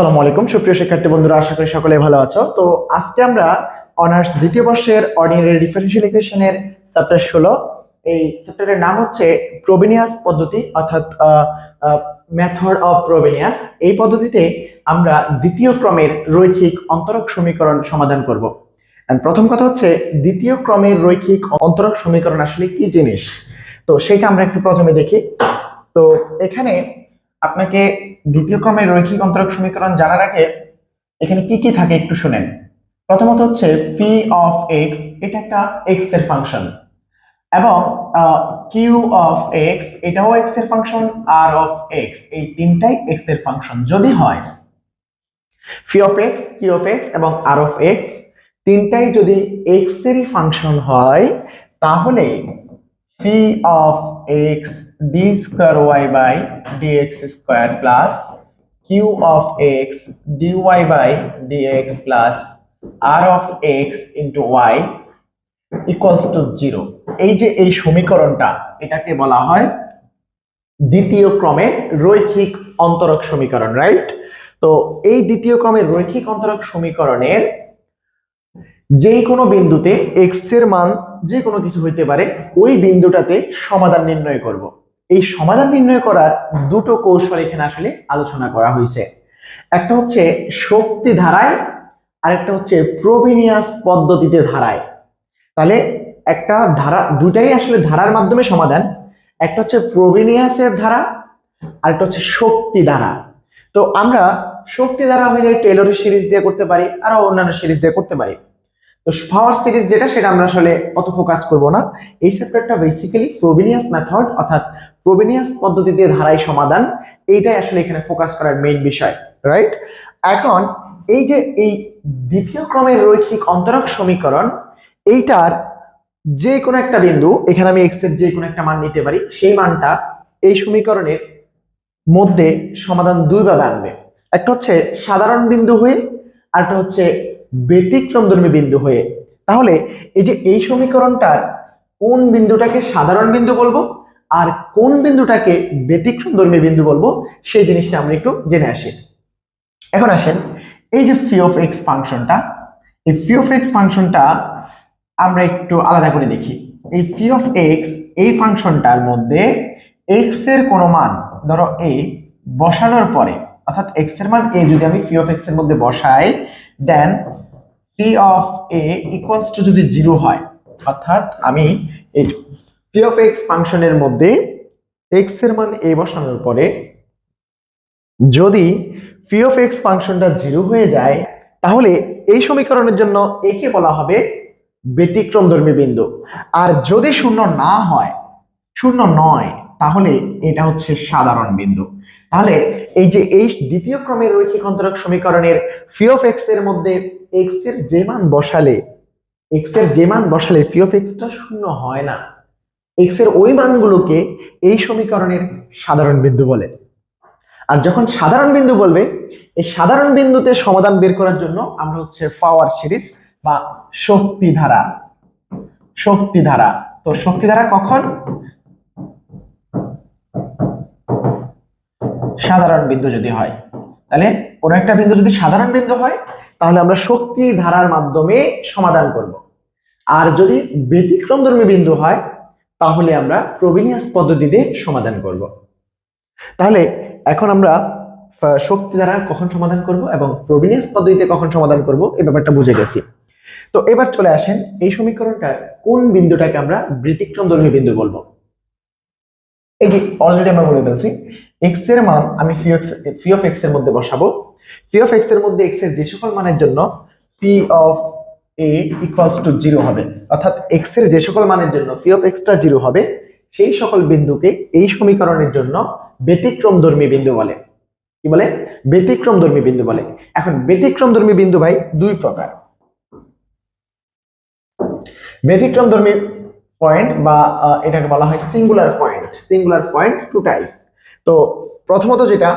আসসালামু আলাইকুম। সুপ্রিয় শিক্ষার্থী বন্ধুরা, আশা করি সকলে ভালো আছো। তো আজকে আমরা অনার্স দ্বিতীয় বর্ষের অর্ডিনারি ডিফারেন্সিয়াল ইকুয়েশনের চ্যাপ্টার ষোলো। এই চ্যাপ্টারের নাম হচ্ছে প্রোবিনিয়াস পদ্ধতি, অর্থাৎ মেথড অফ প্রোবিনিয়াস এই পদ্ধতিতে আমরা দ্বিতীয় ক্রমের রৈখিক অন্তরক সমীকরণ সমাধান করব। প্রথম কথা হচ্ছে, দ্বিতীয় ক্রমের রৈখিক অন্তরক সমীকরণ আসলে কি জিনিস? তো সেটা আমরা একটু প্রথমে দেখি। তো এখানে আপনাকে দ্বিতীয় ক্রমের রৈখিক অন্তরক সমীকরণ জানার আগে এখানে কি কি থাকে একটু শুনেন। প্রথমত হচ্ছে পি অফ এক্স এটা একটা এক্সের ফাংশন এবং কিউ অফ এক্স এটাও এক্সের ফাংশন আর অফ এক্স এই তিনটাই এক্সের ফাংশন যদি হয় phi of x q of x এবং আর অফ এক্স তিনটাই যদি এক্স এরই ফাংশন হয়, তাহলে p of x d square y by dx square plus q of x dy by dx plus r of x into y to zero এই যে এই সমীকরণটা, এটাকে বলা হয় দ্বিতীয় ক্রমে রৈখিক অন্তরক সমীকরণ রাইট তো এই দ্বিতীয় ক্রমের রৈখিক অন্তরক সমীকরণের যে কোনো বিন্দুতে এক্সের মান যে কোনো কিছু হইতে পারে, ওই বিন্দুটাতে সমাধান নির্ণয় করব। এই সমাধান নির্ণয় করার দুটো কৌশল এখানে আসলে আলোচনা করা হয়েছে। একটা হচ্ছে শক্তি ধারায় আর একটা হচ্ছে প্রোভিনিয়াস পদ্ধতিতে ধারায়। তাহলে একটা ধারা দুটাই আসলে ধারার মাধ্যমে সমাধান। একটা হচ্ছে প্রোভিনিয়াসের ধারা আর একটা হচ্ছে শক্তি ধারা। তো আমরা শক্তি ধারা হয়ে টেলরের সিরিজ দিয়ে করতে পারি, আরও অন্যান্য সিরিজ দিয়ে করতে পারি। তো পাওয়ার সিরিজ যেটা, সেটা আমরা আসলে অত ফোকাস করব না। এই চ্যাপ্টারটা বেসিক্যালি প্রোভিনিয়াস মেথড অর্থাৎ প্রোভিনিয়াস পদ্ধতিতে ধারায় সমাধান, এইটাই আসলে এখানে ফোকাস করার মেইন বিষয় রাইট এখন এই যে এই দ্বিতীয় ক্রমের রৈখিক অন্তরক সমীকরণ, এইটার যে কোনো একটা বিন্দু, এখানে আমি এক্সের যে কোনো একটা মান নিতে পারি, সেই মানটা এই সমীকরণের মধ্যে সমাধান দুইভাবে আনবে। একটা হচ্ছে সাধারণ বিন্দু হয়ে আর একটা হচ্ছে ব্যতিক্রমধর্মী বিন্দু হয়ে। তাহলে এই যে এই সমীকরণটার কোন বিন্দুটাকে সাধারণ বিন্দু বলব আর কোন বিন্দুটাকে ব্যতিক্রমধর্মী বিন্দু বলব, সেই জিনিসটা আমরা একটু জেনে আসি। এখন আসেন, এই যে ফি অফ এক্স ফাংশনটা, এই ফি অফ এক্স ফাংশনটা আমরা একটু আলাদা করে দেখি। এই ফি অফ এক্স, এই ফাংশনটার মধ্যে এক্সের কোনো মান, ধরো এ, বসানোর পরে, অর্থাৎ এক্সের মান এ যদি আমি ফি অফ এক্সের মধ্যে বসাই, then p of a equals to যদি জিরো হয়, অর্থাৎ আমি এই পি অফ এক্স ফাংশনের মধ্যে এক্সের মান এ বসানোর পরে যদি পি অফ এক্স ফাংশনটা জিরো হয়ে যায়, তাহলে এই সমীকরণের জন্য একে বলা হবে ব্যতিক্রমধর্মী বিন্দু। আর যদি শূন্য না হয়, শূন্য নয়, তাহলে এটা হচ্ছে সাধারণ বিন্দু। তাহলে এই যে এই দ্বিতীয় ক্রমের রৈখিক অন্তরক সমীকরণের ফি অফ এক্সের মধ্যে এক্সের যে মান বসালে এক্সের যে মান বসালে ফি অফ এক্সটা শূন্য হয় না। এক্সের ওই মানগুলোকে এই সমীকরণের সাধারণ বিন্দু বলে। আর যখন সাধারণ বিন্দু বলবে, এই সাধারণ বিন্দুতে সমাধান বের করার জন্য আমরা হচ্ছে পাওয়ার সিরিজ বা শক্তি ধারা। শক্তি ধারা। তো শক্তি ধারা কখন? সাধারণ বিন্দু যদি হয়। তাহলে কোনো একটা বিন্দু যদি সাধারণ বিন্দু হয়, তাহলে আমরা শক্তি ধারার মাধ্যমে সমাধান করব। আর যদি ব্যতিক্রমধর্মী বিন্দু হয় তাহলে আমরা প্রোভিনিয়াস পদ্ধতিতে সমাধান করব। তাহলে এখন আমরা শক্তি দ্বারা কখন সমাধান করব এবং প্রোভিনিয়াস পদ্ধতিতে কখন সমাধান করব এই ব্যাপারটা বুঝে গেছি। তো এবার চলে আসেন এই সমীকরণটার কোন বিন্দুটাকে আমরা ব্যতিক্রমধর্মী বিন্দু বলব? এই যে অলরেডি আমরা বলে ফেলছি এক্সের মান আমি ফি অফ এক্সের মধ্যে বসাবো। পি অফ এক্সের মধ্যে এক্সের যে সকল মানের জন্য p of a equals to zero হবে। অর্থাৎ এক্সের যে সকল মানের জন্য পি অফ এক্সটা জিরো হবে, সেই সকল বিন্দুকে এই সমীকরণের জন্য ব্যতিক্রমধর্মী বিন্দু বলে। কি বলে? ব্যতিক্রমধর্মী বিন্দু বলে। এখন ব্যতিক্রমধর্মী বিন্দু ভাই দুই প্রকার। ব্যতিক্রমধর্মী পয়েন্ট বা এটাকে বলা হয় singular point singular point two type তো প্রথমত যেটা,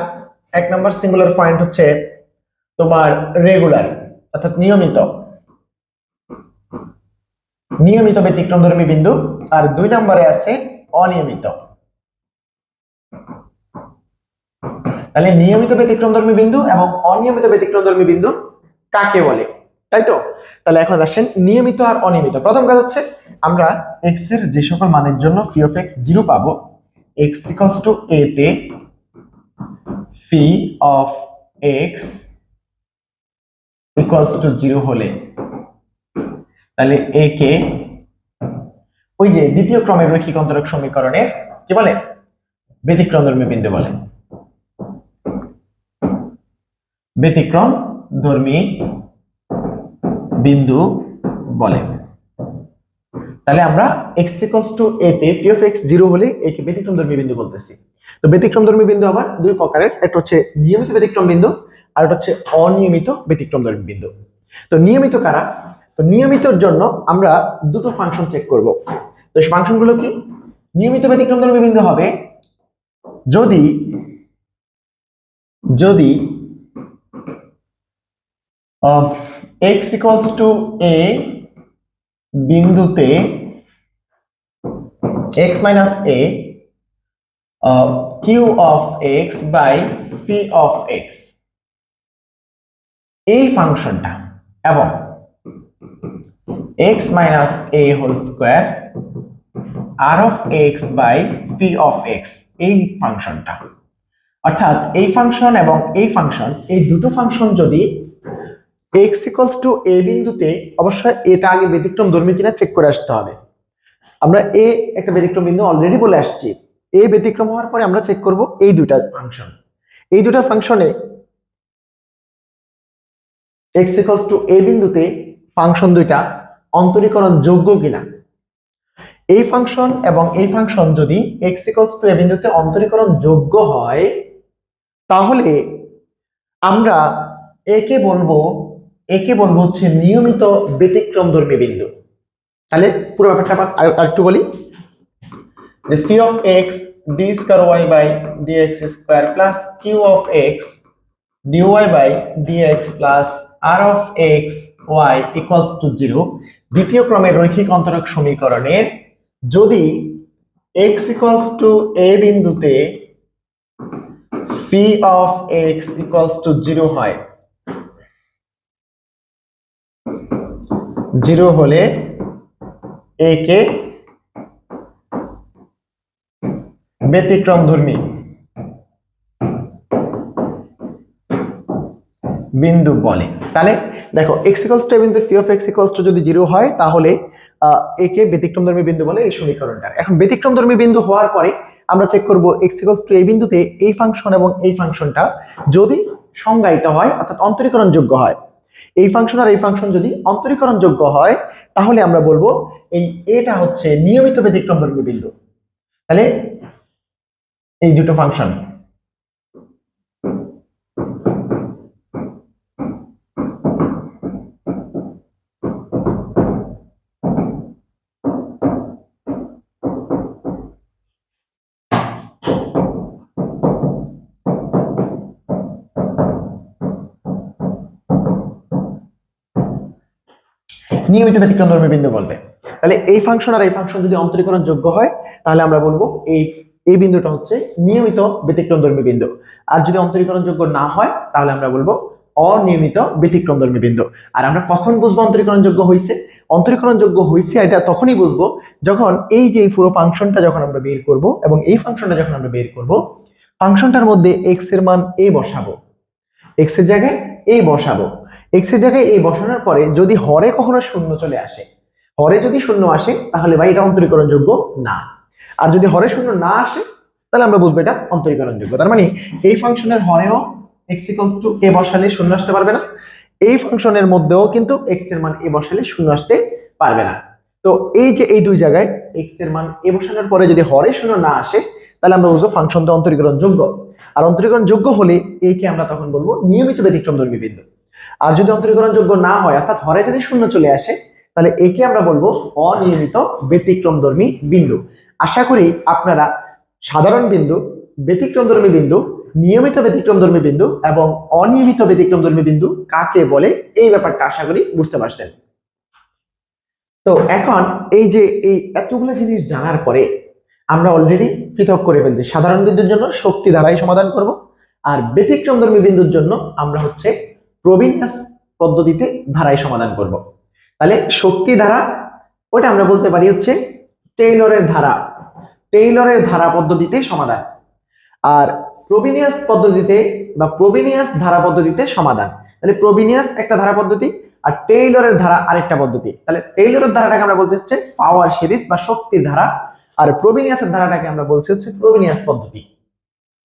এক নম্বর সিঙ্গুলার পয়েন্ট হচ্ছে তোমার রেগুলার অর্থাৎ নিয়মিত। নিয়মিত ব্যতিক্রমধর্মী বিন্দু, আর দুই নম্বরে আছে অনিয়মিত। তাহলে নিয়মিত ব্যতিক্রমধর্মী বিন্দু এবং অনিয়মিত ব্যতিক্রমধর্মী বিন্দু কাকে বলে? তাই তো? তাহলে এখন আসেন নিয়মিত আর অনিয়মিত। প্রথম কাজ হচ্ছে, আমরা এক্সের যে সকল মানের জন্য ফি অফ এক্স জিরো পাবো। এক্স ইকলস টু এ তে phi of x equals to zero হলে তাহলে এ কে ওই যে দ্বিতীয় ক্রমের রৈখিক অন্তরক সমীকরণের কি বলে? ব্যতিক্রম ধর্মী বিন্দু বলে। ব্যতিক্রম ধর্মী বিন্দু বলে। তাহলে আমরা এক্স ইকুয়ালস টু এ তে পি অফ এক্স জিরো হলে একে ব্যতিক্রম ধর্মী বিন্দু বলতেছি। তো ব্যতিক্রম ধর্মী বিন্দু আবার দুই প্রকারের, একটা হচ্ছে নিয়মিত ব্যতিক্রম বিন্দু আর একটা হচ্ছে অনিয়মিত ব্যতিক্রম ধর্মী বিন্দু তো নিয়মিত কারা? তো নিয়মিতর জন্য আমরা দুটো ফাংশন চেক করব। তো সেই ফাংশনগুলো কি? নিয়মিত ব্যতিক্রম বিন্দু হবে। যদি যদি এক্স ইকুয়ালস টু এ বিন্দুতে x minus a q of x by p of x এই ফাংশনটা এবং x minus a whole square r of x by p of x এই ফাংশনটা। অর্থাৎ এই ফাংশন এবং এই ফাংশন, এই দুটো ফাংশন যদি এক্স ইকলস টু এ বিন্দুতে অবশ্যই এটা আগে ব্যতিক্রম ধর্মী কিনা চেক করে আসতে হবে। আমরা এ একটা ব্যতিক্রম বিন্দু অলরেডি বলে আসছি। এ ব্যতিক্রম হওয়ার পরে আমরা চেক করব এই দুটা ফাংশন। এই দুটা ফাংশনে এক্স ইকলস টু এ বিন্দুতে ফাংশন দুইটা অন্তরীকরণ যোগ্য কিনা? এই ফাংশন এবং এই ফাংশন যদি এক্স ইকলস টু এ বিন্দুতে অন্তরীকরণ যোগ্য হয়, তাহলে আমরা একে বলব একে বলব হচ্ছে নিয়মিত ব্যতিক্রম ধর্মী বিন্দু। তাহলে পুরো ব্যাপারটা আবার আরেকটু বলি। যে p of x d square y by d x square plus q of x dy by d x plus r of x y equals to zero দ্বিতীয় ক্রমের রৈখিক অন্তরক সমীকরণের যদি এক্স ইকুয়ালস টু এ বিন্দুতে p of x equals to zero হয় zero হলে a কে ব্যতিক্রম ধর্মী বিন্দু বলে। তাহলে দেখো এক্স ইকলস টু বিন্দু p of x equals to যদি জিরো হয়, তাহলে একে ব্যতিক্রমধর্মী বিন্দু বলে এই সমীকরণটা এখন ব্যতিক্রমধর্মী বিন্দু হওয়ার পরে আমরা চেক করব এক্স ইকলস টু এই বিন্দুতে এই ফাংশন এবং এই ফাংশনটা যদি সংজ্ঞায়িত হয়, অর্থাৎ অন্তরীকরণ যোগ্য হয়। এই ফাংশন আর এই ফাংশন যদি অন্তরীকরণ যোগ্য হয়, তাহলে আমরা বলব এই এটা হচ্ছে নিয়মিত ব্যতিক্রমধর্মী বিন্দু। তাহলে এই দুটো ফাংশন নিয়মিত ব্যতিক্রমধর্মী বিন্দু বলবে। তাহলে এই ফাংশন আর এই ফাংশন যদি অন্তরীকরণ যোগ্য হয়, তাহলে আমরা বলব এই এই বিন্দুটা হচ্ছে নিয়মিত ব্যতিক্রমধর্মী বিন্দু। আর যদি অন্তরীকরণ যোগ্য না হয়, তাহলে আমরা বলব অনিয়মিত ব্যতিক্রমধর্মী বিন্দু। আর আমরা কখন বুঝব অন্তরীকরণ যোগ্য হয়েছে অন্তরীকরণ যোগ্য হয়েছে এটা তখনই বুঝব যখন এই যে পুরো ফাংশনটা যখন আমরা বের করব এবং এই ফাংশনটা যখন আমরা বের করব ফাংশনটার মধ্যে এক্সের মান এ বসাবো। এক্সের জায়গায় এ বসাবো। এক্সের জায়গায় এই বসানোর পরে যদি হরে কখনো শূন্য চলে আসে, হরে যদি শূন্য আসে, তাহলে ভাই এটা অন্তরীকরণ যোগ্য না। আর যদি হরে শূন্য না আসে, তাহলে আমরা বুঝব এটা অন্তরীকরণ যোগ্য তার মানে এই ফাংশনের হরেও এক্স ইকুয়ালস টু এ বসালে শূন্য আসতে পারবে না। এই ফাংশনের মধ্যেও কিন্তু এক্সের মান এ বসালে শূন্য আসতে পারবে না। তো এই যে এই দুই জায়গায় এক্সের মান এ বসানোর পরে যদি হরে শূন্য না আসে, তাহলে আমরা বুঝব ফাংশনটা অন্তরীকরণ যোগ্য আর অন্তরীকরণ যোগ্য হলে একে আমরা তখন বলব নিয়মিত ব্যতিক্রম ধর্মী বিন্দু। আর যদি অন্তরীকরণ যোগ্য না হয়, অর্থাৎ হরে যদি শূন্য চলে আসে, তাহলে একে আমরা বলব অনিয়মিত ব্যতিক্রমধর্মী বিন্দু। আশা করি আপনারা সাধারণ বিন্দু, ব্যতিক্রমধর্মী বিন্দু, নিয়মিত ব্যতিক্রমধর্মী বিন্দু এবং অনিয়মিত ব্যতিক্রমধর্মী বিন্দু কাকে বলে, এই ব্যাপারটা আশা করি বুঝতে পারছেন। তো এখন এই যে এই এতগুলো জিনিস জানার পরে আমরা অলরেডি পৃথক করে ফেলছি। সাধারণ বিন্দুর জন্য শক্তি দ্বারাই সমাধান করব, আর ব্যতিক্রমধর্মী বিন্দুর জন্য আমরা হচ্ছে প্রবিন্যাস পদ্ধতিতে ধারায় সমাধান করব। তাহলে শক্তি ধারা ওটা আমরা বলতে পারি হচ্ছে টেইলরের ধারা। টেইলরের ধারা পদ্ধতিতে সমাধান। আর প্রবিনিয়াস পদ্ধতিতে বা প্রবিনিয়াস ধারা পদ্ধতিতে সমাধান। তাহলে প্রবিনিয়াস একটা ধারা পদ্ধতি আর টেইলরের ধারা আরেকটা পদ্ধতি। তাহলে টেইলরের ধারাটাকে আমরা বলতে হচ্ছে পাওয়ার সিরিজ বা শক্তির ধারা। আর প্রবিনিয়াসের ধারাটাকে আমরা বলছি হচ্ছে প্রবিনিয়াস পদ্ধতি।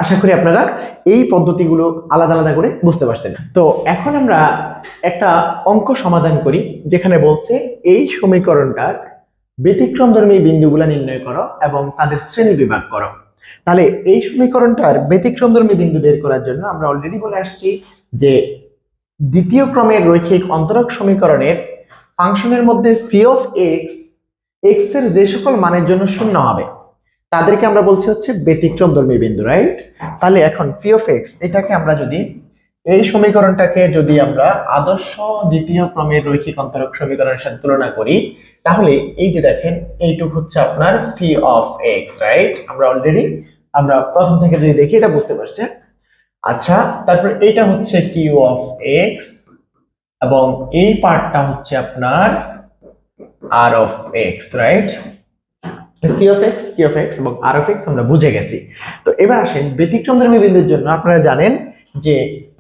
আশা করি আপনারা এই পদ্ধতিগুলো আলাদা আলাদা করে বুঝতে পারছেন। তো এখন আমরা একটা অঙ্ক সমাধান করি, যেখানে বলছে এই সমীকরণটার ব্যতিক্রমধর্মী বিন্দুগুলো নির্ণয় করো এবং তাদের শ্রেণি বিভাগ করো। তাহলে এই সমীকরণটার ব্যতিক্রমধর্মী বিন্দু বের করার জন্য আমরা অলরেডি বলে আসছি যে দ্বিতীয় ক্রমের রৈখিক অন্তরক সমীকরণের ফাংশনের মধ্যে ফি অফ এক্স এক্সের যে সকল মানের জন্য শূন্য হবে। তাদেরকে আমরা বলছি হচ্ছে ব্যতিক্রম ধর্মী বিন্দু রাইট তাহলে এখন ফি অফ এক্স এটাকে আমরা যদি, এই সমীকরণটাকে যদি আমরা আদর্শ দ্বিতীয় ক্রমের রৈখিক অন্তরক সমীকরণের সাথে তুলনা করি, তাহলে এই যে দেখেন, এইটুক হচ্ছে আপনার ফি অফ এক্স রাইট আমরা অলরেডি আমরা প্রথম থেকে যদি দেখি, এটা বুঝতে পারছি। আচ্ছা তারপর এটা হচ্ছে কিউ অফ এক্স এবং এই পার্টটা হচ্ছে আপনার আর অফ এক্স রাইট এবং আর এক্স আমরা বুঝে গেছি। তো এবার আসেন ব্যতিক্রমধর্মী বিন্দুর জন্য। আপনারা জানেন যে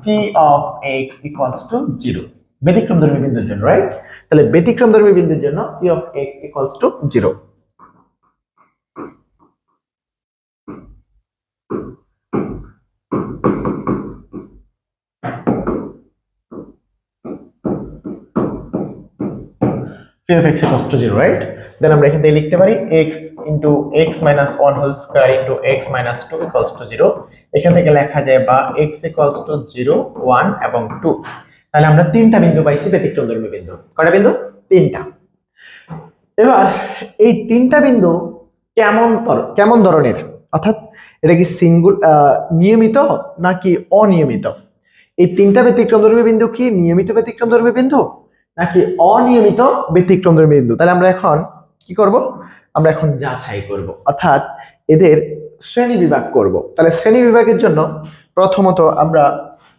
P of x equals to zero ব্যতিক্রমধর্মী বিন্দুর জন্য রাইট তাহলে ব্যতিক্রমধর্মী বিন্দুর জন্য P of x equals to zero P of x equals to zero right then আমরা এখান থেকে লিখতে পারি x into x minus one whole square into x minus two equals to zero এখান থেকে লেখা যায় বা x equals to zero one এবং টু তাহলে আমরা তিনটা বিন্দু পাইছি ব্যতিক্রমধর্মী বিন্দু। কয়টা বিন্দু? তিনটা। এবার এই তিনটা বিন্দু কেমন কেমন ধরনের? অর্থাৎ এটা কি সিঙ্গুল নিয়মিত নাকি অনিয়মিত? এই তিনটা ব্যতিক্রমধর্মী বিন্দু কি নিয়মিত ব্যতিক্রমধর্মী বিন্দু নাকি অনিয়মিত ব্যতিক্রমধর্মী বিন্দু? তাহলে আমরা এখন কি করব? আমরা এখন যাচাই করব। অর্থাৎ এদের শ্রেণি বিভাগ করব। তাহলে শ্রেণি বিভাগের জন্য প্রথমত আমরা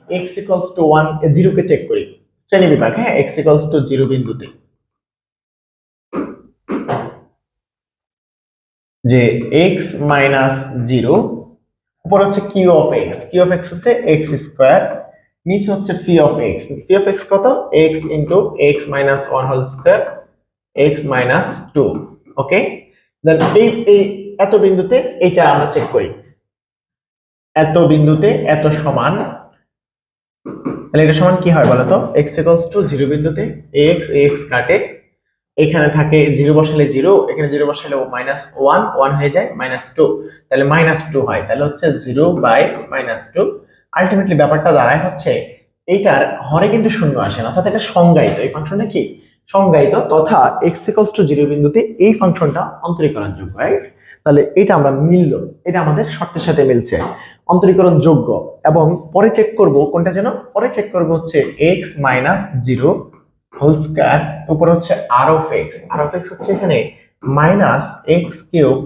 x ইকুয়ালস টু ওয়ান জিরোকে চেক করি। শ্রেণি বিভাগ হ্যাঁ? x ইকুয়ালস টু জিরো বিন্দুতে। যে x মাইনাস জিরো উপর হচ্ছে Q of x Q of x হচ্ছে এক্স স্কোয়ার নিচে হচ্ছে phi of x phi of x কত? X into x minus one whole square x minus two okay then এই এত বিন্দুতে এইটা আমরা চেক করি। এত বিন্দুতে এত সমান, তাহলে এটা সমান কি হয় বলতো? এক্স ইকুয়ালস টু জিরো বিন্দুতে এক্স এক্স কাটে। এখানে থাকে জিরো বসালে জিরো এখানে জিরো বসালে মাইনাস ওয়ান ওয়ান হয়ে যায় মাইনাস টু তাহলে মাইনাস টু হয়, তাহলে হচ্ছে zero by minus two ultimately ব্যাপারটা দাঁড়ায় হচ্ছে, এইটার হরে কিন্তু শূন্য আসে না, অর্থাৎ এটা সংজ্ঞায়িত। এই ফাংশনটা কি? সংজ্ঞায়িত তথা এক্স ইকুয়ালস টু জিরো বিন্দুতে এই ফাংশনটা অন্তরীকরণ যোগ্য রাইট তাহলে এটা আমরা মিলল, এটা আমাদের শর্তের সাথে মিলছে। অন্তরীকরণ যোগ্য এবং পরে চেক করব কোনটা যেন? পরে চেক করব হচ্ছে x minus zero whole square উপর হচ্ছে R of x R of x হচ্ছে এখানে minus x cube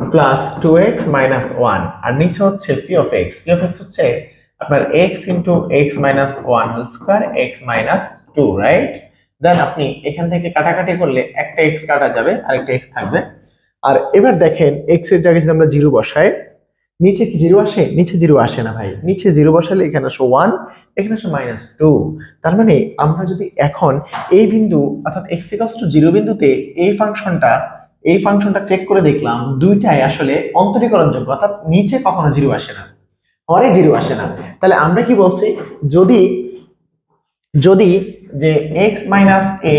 plus two x minus one আর নিচে হচ্ছে P of x P of x হচ্ছে আপনার x into x minus one whole square x minus two right then আপনি এখান থেকে কাটাকাটি করলে একটা এক্স কাটা যাবে আর একটা এক্স থাকবে। আর এবার দেখেন এক্সের জায়গায় যদি আমরা জিরো বসাই, নিচে কি জিরো আসে? নিচে জিরো আসে না ভাই। নিচে জিরো বসালে এখানে আসে ওয়ান এখানে আসে মাইনাস টু তার মানে আমরা যদি এখন এই বিন্দু, অর্থাৎ এক্স ইকালস টু জিরো বিন্দুতে এই ফাংশনটা এই ফাংশনটা চেক করে দেখলাম, দুইটাই আসলে অন্তরীকরণযোগ্য, অর্থাৎ নিচে কখনো জিরো আসে না। হরে জিরো আসে না। তাহলে আমরা কি বলছি? যদি যদি যে x minus A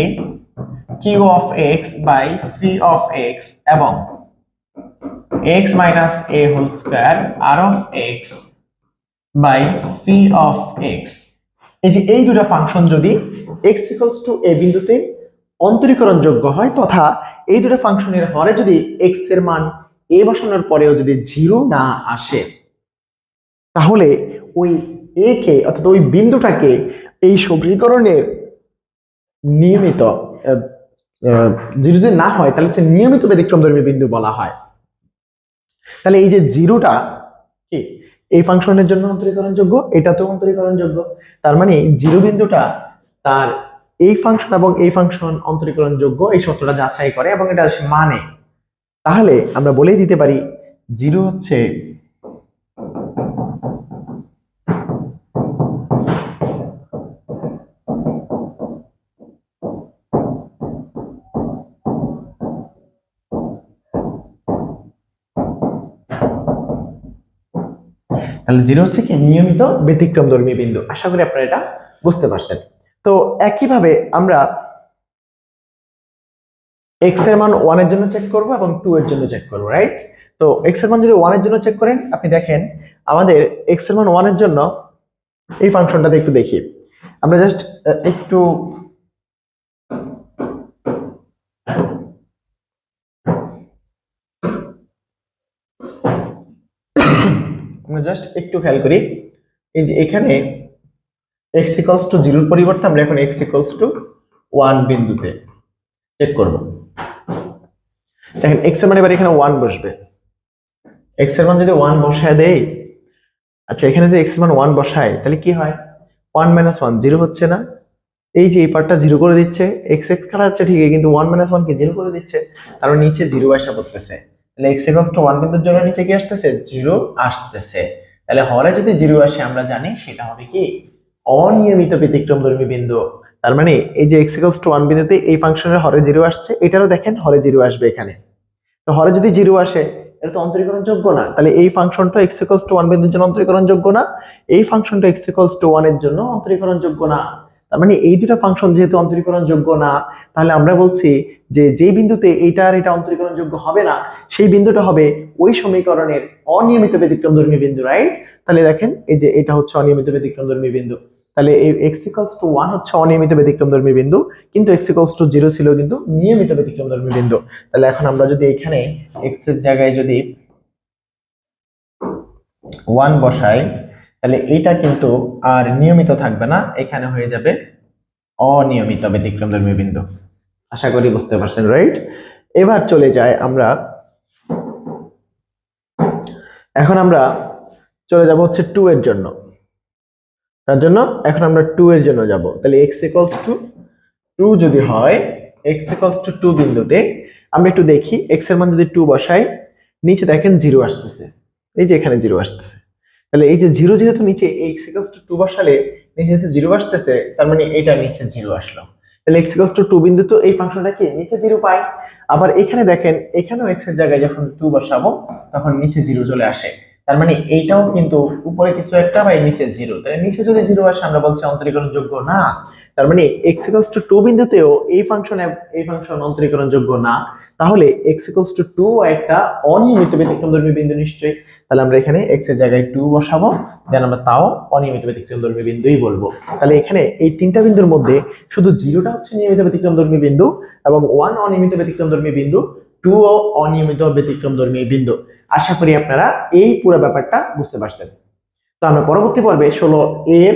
Q of x by P of x এবং x minus A whole square R of x by P of x এই যে এই দুটা ফাংশন যদি এক্স ইকুয়ালস টু এ বিন্দুতে অন্তরীকরণ যোগ্য হয় তথা এই দুটো ফাংশনের হরে যদি এক্সের মান এ বসানোর পরেও যদি জিরো না আসে তাহলে ওই এ কে, অর্থাৎ ওই বিন্দুটাকে এই সমীকরণের নিয়মিত জিরো যদি না হয়, তাহলে হচ্ছে নিয়মিত ব্যতিক্রমধর্মী বিন্দু বলা হয়। তাহলে এই যে জিরোটা, কি? এই ফাংশনের জন্য অন্তরীকরণযোগ্য, এটাতেও অন্তরীকরণযোগ্য। তার মানে জিরো বিন্দুটা তার এই ফাংশন এবং এই ফাংশন অন্তরীকরণযোগ্য, এই সত্যটা যাচাই করে এবং এটা মানে। তাহলে আমরা বলেই দিতে পারি, জিরো হচ্ছে তাহলে জিরো হচ্ছে কি, নিয়মিত ব্যতিক্রম ব্যতিক্রমধর্মী বিন্দু। আশা করি আপনারা এটা বুঝতে পারছেন। তো একইভাবে আমরা এক্সের মান ওয়ানের জন্য চেক করব এবং টু এর জন্য চেক করব রাইট তো এক্সের মান যদি ওয়ানের জন্য চেক করেন, আপনি দেখেন আমাদের এক্সের মান ওয়ানের জন্য এই ফাংশনটাতে একটু দেখি। আমরা জাস্ট একটু আমরা জাস্ট একটু খেয়াল করি। এই যে এখানে এক্স ইকলস টু জিরোর পরিবর্তে আমরা এখন এক্স ইকলস টু ওয়ান বিন্দুতে চেক করব। দেখেন এক্সের মানে এবার এখানে ওয়ান বসবে। এক্সের মান যদি ওয়ান বসায় দেই আচ্ছা এখানে যদি এক্স মান ওয়ান বসায়, তাহলে কি হয়? ওয়ান মাইনাস ওয়ান জিরো হচ্ছে না। এই যে এই পার্টটা জিরো করে দিচ্ছে এক্স এক্স কাটা হচ্ছে ঠিকই, কিন্তু ওয়ান মাইনাস ওয়ান কে জিরো করে দিচ্ছে কারণ নিচে জিরো আসা পড়তেছে। তাহলে এক্স ইকলস টু ওয়ান বিন্দুর জন্য নিচে কি আসতেছে? জিরো আসতেছে। তাহলে হরে যদি জিরো আসে, আমরা জানি সেটা হবে কি? অনিয়মিত ব্যতিক্রমধর্মী বিন্দু। তার মানে এই যে এক্স ইকলস টু ওয়ান বিন্দুতে এই ফাংশনের হরে জিরো আসছে, এটারও দেখেন হরে জিরো আসবে এখানে। তো হরে যদি জিরো আসে, এটা তো অন্তরীকরণ যোগ্য না। তাহলে এই ফাংশনটা এক্স ইকলস ওয়ান বিন্দুর জন্য অন্তরীকরণ যোগ্য না? এই ফাংশনটা এক্স ইকলস টু ওয়ানের জন্য অন্তরীকরণ যোগ্য না। তার মানে এই দুটো ফাংশন যেহেতু অন্তরীকরণ যোগ্য না, তাহলে আমরা বলছি যে যে বিন্দুতে এইটা আর এটা অন্তরীকরণ যোগ্য হবে না সেই বিন্দুটা হবে ওই সমীকরণের অনিয়মিত ব্যতিক্রম ধর্মী বিন্দু রাইট তাহলে দেখেন, এই যে এটা হচ্ছে অনিয়মিত ব্যতিক্রমধর্মী বিন্দু। তাহলে এই এক্স ইকলস টু ওয়ান হচ্ছে অনিয়মিত ব্যতিক্রমধর্মী বিন্দু, কিন্তু এক্স ইকলস টু জিরো ছিল কিন্তু নিয়মিত ব্যতিক্রম ধর্মী বিন্দু। তাহলে এখন আমরা যদি এখানে এক্সের জায়গায় যদি ওয়ান বসাই, তাহলে এটা কিন্তু আর নিয়মিত থাকবে না, এখানে হয়ে যাবে অনিয়মিত ব্যতিক্রম ধর্মী বিন্দু। আশা করি বুঝতে পারছেন রাইট এবার চলে যায় আমরা এখন আমরা চলে যাব হচ্ছে টু এর জন্য। তার জন্য এখন আমরা টু এর জন্য যাব। তাহলে এক্স ইকলস টু টু যদি হয় এক্স ইকলস টু টু বিন্দুতে, আমরা একটু দেখি এক্সের মান যদি টু বসাই, নিচে দেখেন জিরো আসতেছে। এই যে এখানে জিরো আসতেছে। তাহলে এই যে জিরো যেহেতু নিচে এক্স ইকলস টু টু বসালে, নিচে যেহেতু জিরো আসতেছে, তার মানে এটা নিচে জিরো আসলো। তাহলে এক্স ইকলস টু টু বিন্দু তো এই ফাংশনটা কি নিচে জিরো পাই আবার এখানে দেখেন, এখানেও এক্সের জায়গায় যখন টু বসাবো, তখন নিচে জিরো চলে আসে। তার মানে এইটাও কিন্তু উপরে কিছু একটা বা নিচে জিরো তাহলে নিচে যদি জিরো আসে, আমরা বলছি অন্তরীকরণ যোগ্য না। তার মানে এক্স ইকলস টু টু বিন্দুতেও এই ফাংশন এই ফাংশন অন্তরীকরণ যোগ্য না। তাহলে এক্স ইকলস টু টু একটা অনিয়মিত ব্যতিক্রম ব্যতিক্রমধর্মী বিন্দু নিশ্চয়ই। তাহলে আমরা এখানে এক্সের জায়গায় টু বসাবো দেন আমরা তাও অনিয়মিত ব্যতিক্রমধর্মী বিন্দুই বলব। তাহলে এখানে এই তিনটা বিন্দুর মধ্যে শুধু জিরোটা হচ্ছে নিয়মিত ব্যতিক্রম ব্যতিক্রমধর্মী বিন্দু এবং ওয়ান অনিয়মিত ব্যতিক্রমধর্মী বিন্দু টু ও অনিয়মিত ব্যতিক্রমধর্মী বিন্দু। আশা করি আপনারা এই পুরো ব্যাপারটা বুঝতে পারছেন। তো আমরা পরবর্তী পর্বে ষোলো এর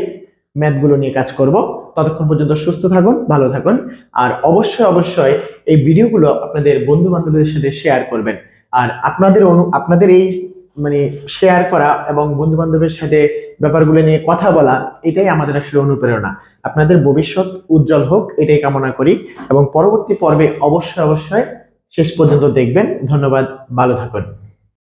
ম্যাথগুলো নিয়ে কাজ করব। ততক্ষণ পর্যন্ত সুস্থ থাকুন, ভালো থাকুন, আর অবশ্যই অবশ্যই এই ভিডিওগুলো আপনাদের বন্ধু বান্ধবদের সাথে শেয়ার করবেন। আর আপনাদের অনু, আপনাদের এই মানে শেয়ার করা এবং বন্ধু বান্ধবের সাথে ব্যাপারগুলো নিয়ে কথা বলা, এটাই আমাদের আসলে অনুপ্রেরণা। আপনাদের ভবিষ্যৎ উজ্জ্বল হোক, এটাই কামনা করি এবং পরবর্তী পর্বে অবশ্যই অবশ্যই শেষ পর্যন্ত দেখবেন। ধন্যবাদ, ভালো থাকুন।